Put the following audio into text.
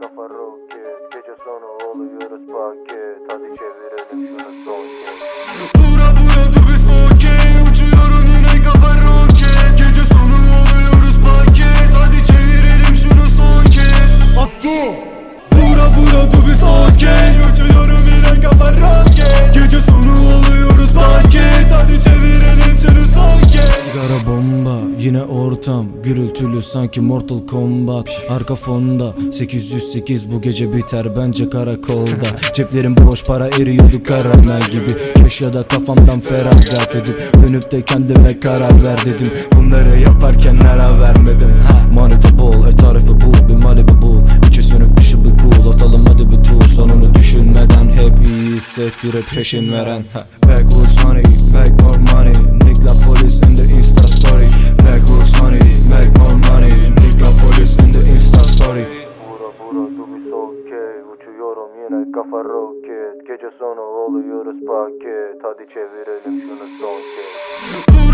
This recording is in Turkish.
kafa roket Gece sonu oluyoruz paket Hadi çevirelim şunu son kez. Bura bura dubi okey Uçuyorum yine kafa roket Gece sonu oluyoruz paket Hadi çevirelim şunu son kez. Attı Bura bura dubi okey ortam Gürültülü sanki Mortal Kombat. Arka fonda 808 bu gece biter bence karakolda. Ceplerim boş para eriyordu karamel gibi. Keş ya da kafamdan feragat edip Dönüp de kendime karar ver dedim. Bunları yaparken ara vermedim. Ha. Manita bol, e tarifi bul, bir Malibu bul. İçi sönük dışı bir cool, atalım hadi bir tool. Sonunu düşünmeden hep iyi hissettirip peşin veren. Ha. Backwoods honey, make more yine kafa roket Gece sonu oluyoruz paket Hadi çevirelim şunu son kez